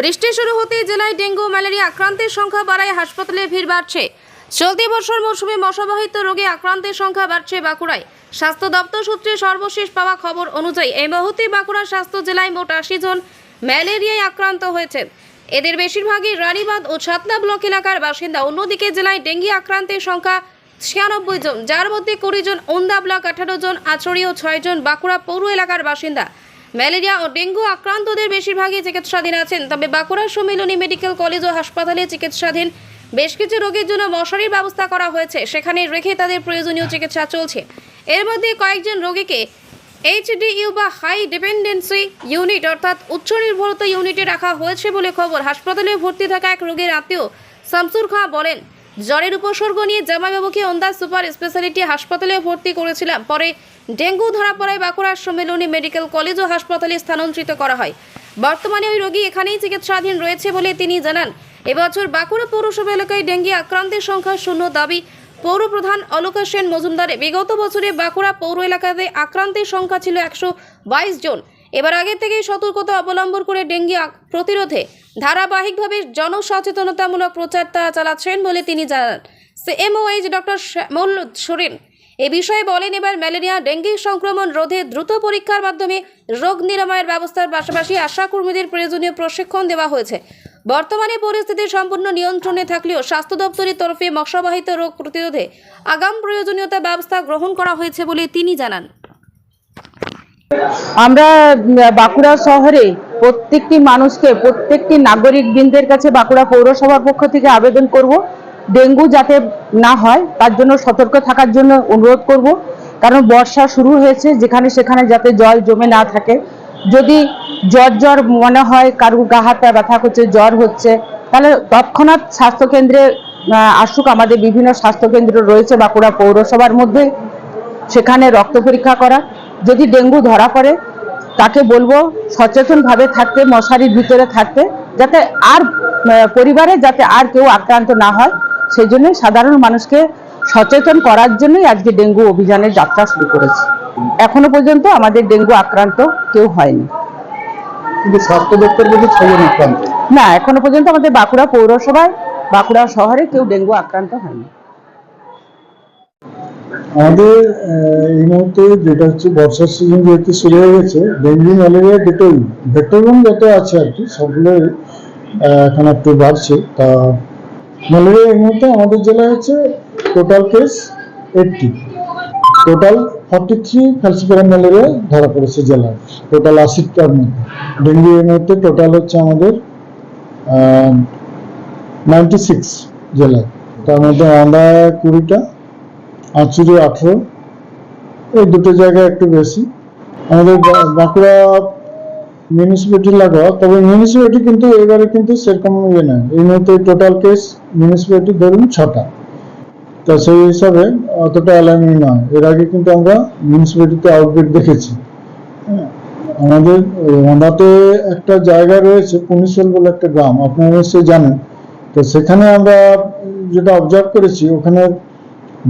বৃষ্টি শুরু হতেই জেলায় ডেঙ্গু ম্যালেরিয়া আক্রান্তের সংখ্যা বাড়ায় হাসপাতালে ভিড় বাড়ছে। চলতি বছর মৌসুমে মশাবাহিত রোগে আক্রান্তের সংখ্যা বাড়ছে বাঁকুড়ায়। স্বাস্থ্য দপ্তর সূত্রে সর্বশেষ পাওয়া খবর অনুযায়ী এই মুহূর্তে বাঁকুড়া স্বাস্থ্য জেলায় মোট আশি জন ম্যালেরিয়ায় আক্রান্ত হয়েছেন। এদের বেশিরভাগই রানীবাঁধ ও ছাতনা ব্লক এলাকার বাসিন্দা। অন্যদিকে জেলায় ডেঙ্গি আক্রান্তের সংখ্যা ছিয়ানব্বই জন, যার মধ্যে কুড়ি জন ওন্দা ব্লক, আঠারো জন আচড়ি ও ছয় জন বাঁকুড়া পৌর এলাকার বাসিন্দা। ম্যালেরিয়া ও ডেঙ্গু আক্রান্তদের বেশিরভাগই চিকিৎসাধীন আছেন। তবে বাঁকুড়া সম্মিলনী মেডিকেল কলেজ ও হাসপাতালে চিকিৎসাধীন বেশ কিছু রোগীর জন্য মশারির ব্যবস্থা করা হয়েছে। সেখানে রেখে তাদের প্রয়োজনীয় চিকিৎসা চলছে। এর মধ্যে কয়েকজন রোগীকে এইচডিইউ বা হাই ডিপেন্ডেন্সি ইউনিট অর্থাৎ উচ্চ নির্ভরতা ইউনিটে রাখা হয়েছে বলে খবর। হাসপাতালে ভর্তি থাকা এক রোগীর আত্মীয় শামসুর খাঁ বলেন জ্বরের উপসর্গ নিয়ে জামাইবাবুকে অন্দাজ সুপার স্পেশালিটি হাসপাতালে ভর্তি করেছিলাম। পরে ডেঙ্গু ধরা পড়ায় বাঁকুড়ার সম্মেলনী মেডিকেল কলেজ ও হাসপাতালে স্থানান্তরিত করা হয়। বর্তমানে ওই রোগী এখানেই চিকিৎসাধীন রয়েছে বলে তিনি জানান। এবছর বাঁকুড়া পৌরসভা এলাকায় ডেঙ্গি আক্রান্তের সংখ্যা শূন্য দাবি। পৌর প্রধান অলোকা সেন মজুমদারে বিগত বছরে বাঁকুড়া পৌর এলাকাতে আক্রান্তের সংখ্যা ছিল একশো বাইশ জন। এবার আগে থেকেই সতর্কতা অবলম্বন করে ডেঙ্গি প্রতিরোধে ধারাবাহিকভাবে জনসচেতনতামূলক প্রচার তারা চালাচ্ছেন বলে তিনি জানান। সিএমওএইচ ডক্টর শ্যামল সোরেন এ বিষয়ে বলেন, এবার ম্যালেরিয়া, ডেঙ্গি সংক্রমণ রোধে দ্রুত পরীক্ষার মাধ্যমে রোগ নিরাময়ের ব্যবস্থার পাশাপাশি আশাকর্মীদের প্রয়োজনীয় প্রশিক্ষণ দেওয়া হয়েছে। বর্তমানে পরিস্থিতি সম্পূর্ণ নিয়ন্ত্রণে থাকলেও স্বাস্থ্য দপ্তরের তরফে মশাবাহিত রোগ প্রতিরোধে আগাম প্রয়োজনীয়তা ব্যবস্থা গ্রহণ করা হয়েছে বলে তিনি জানান। আমরা বাঁকুড়া শহরে প্রত্যেকটি মানুষকে, প্রত্যেকটি নাগরিক বৃন্দের কাছে বাঁকুড়া পৌরসভার পক্ষ থেকে আবেদন করব। ডেঙ্গু যাতে না হয়, তার জন্য সতর্ক থাকার জন্য অনুরোধ করব। কারণ বর্ষা শুরু হয়েছে, যেখানে সেখানে যাতে জল জমে না থাকে। যদি জ্বর জ্বর মনে হয় কারু গা হাতে ব্যথা করছে, জ্বর হচ্ছে, তাহলে তৎক্ষণাৎ স্বাস্থ্যকেন্দ্রে আসুক। আমাদের বিভিন্ন স্বাস্থ্যকেন্দ্র রয়েছে বাঁকুড়া পৌরসভার মধ্যে। সেখানে রক্ত পরীক্ষা করা। যদি ডেঙ্গু ধরা পড়ে তাকে বলব সচেতনভাবে থাকতে মশারির ভিতরে থাকতে যাতে আর পরিবারে যাতে আর কেউ আক্রান্ত না হয়। সেই জন্য সাধারণ মানুষকে সচেতন করার জন্যই আজকে ডেঙ্গু অভিযানের যাত্রা শুরু করেছে। এখনও পর্যন্ত আমাদের ডেঙ্গু আক্রান্ত কেউ হয়নি। কিন্তু স্বাস্থ্য দপ্তর বলছে ছজন আক্রান্ত। না এখনও পর্যন্ত আমাদের বাঁকুড়া পৌরসভায় বাঁকুড়া শহরে কেউ ডেঙ্গু আক্রান্ত হয়নি। আমাদের এই মুহূর্তে যেটা হচ্ছে বর্ষার সিজন যেহেতু শুরু হয়ে গেছে ডেঙ্গু ম্যালেরিয়া দুটোই ভেক্টরবন যত আছে আর কি সবগুলোই আহ, এখন একটু বাড়ছে। তা ম্যালেরিয়া এই মুহূর্তে আমাদের জেলায় হচ্ছে total case eighty total forty three falciparum malaria ধরা পড়েছে জেলায়। টোটাল আশিটার মধ্যে। ডেঙ্গু এই মুহূর্তে টোটাল হচ্ছে আমাদের নাইনটি সিক্স জেলায়। তার মধ্যে আমরা কুড়িটা আঁচুরি আঠেরো। এই দুটো জায়গায় একটু বেশি। আমাদের বাঁকুড়া মিউনিসিপ্যালিটি লাগা তবে মিউনিসিপ্যালিটি কিন্তু এবারে কিন্তু সেরকম ইয়ে নয়। এই মুহূর্তে টোটাল কেস মিউনিসিপ্যালিটি ধরুন ছটা। তো সেই হিসাবে অতটা অ্যালার্মিং নয়। এর আগে কিন্তু আমরা মিউনিসিপ্যালিটিতে আউটব্রেক দেখেছি। হ্যাঁ, আমাদের ওনাতে একটা জায়গা রয়েছে পুনিশল বলে একটা গ্রাম। আপনারা নিশ্চয়ই জানেন। তো সেখানে আমরা যেটা অবজার্ভ করেছি ওখানে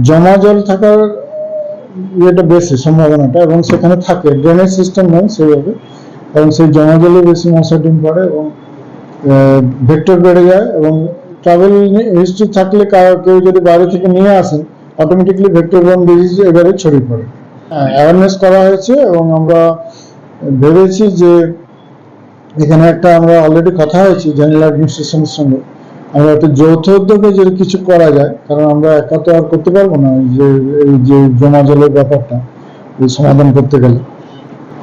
জমা জল থাকার ইয়েটা বেশি, সম্ভাবনাটা, এবং সেখানে থাকে। ড্রেনেজ সিস্টেম নেই সেইভাবে এবং সেই জমা জলে বেশি মশা ডিম পড়ে এবং ভেক্টর বেড়ে যায় এবং ট্রাভেল হিস্ট্রি থাকলে কেউ যদি বাইরে থেকে নিয়ে আসেন অটোমেটিকলি ভেক্টর বন ডিজিজ এবারে ছড়িয়ে পড়ে। হ্যাঁ অ্যাওয়ারনেস করা হয়েছে এবং আমরা ভেবেছি যে, এখানে একটা আমরা অলরেডি কথা হয়েছি জেনারেল অ্যাডমিনিস্ট্রেশনের সঙ্গে। আমরা একটা যৌথ উদ্যোগে যদি কিছু করা যায়, কারণ আমরা একা তো আর করতে পারব না যে, এই যে জমা জলের ব্যাপারটা সমাধান করতে গেলে।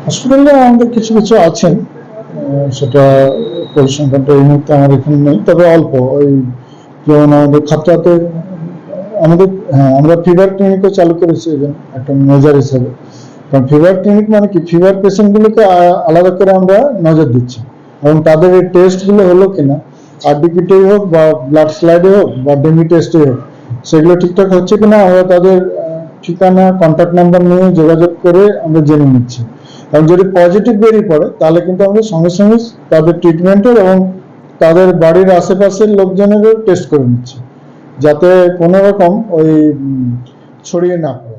হসপিটালে আমাদের কিছু কিছু আছেন সেটা পরিসংখ্যানটা এই মুহূর্তে আমার এখানে নেই, তবে অল্প, ওই যেমন আমাদের খাতড়াতে আমাদের হ্যাঁ আমরা ফিভার ক্লিনিকও চালু করেছি একটা মেজার হিসেবে। কারণ ফিভার ক্লিনিক মানে কি? ফিভার পেশেন্টগুলোকে আলাদা করে আমরা নজর দিচ্ছি। এবং তাদের এই টেস্টগুলো হলো কিনা আরডিপিটেই হোক বা ব্লাড স্লাইডে হোক বা ডেঙ্গি টেস্টে হোক, সেগুলো ঠিকঠাক হচ্ছে কিনা আমরা তাদের ঠিকানা কন্ট্যাক্ট নাম্বার নিয়ে যোগাযোগ করে আমরা জেনে নিচ্ছি। এবং যদি পজিটিভ বেরিয়ে পড়ে, তাহলে কিন্তু আমরা সঙ্গে সঙ্গে তাদের ট্রিটমেন্টের এবং তাদের বাড়ির আশেপাশের লোকজনেরও টেস্ট করে নিচ্ছি। যাতে কোনো রকম ওই ছড়িয়ে না পড়ে।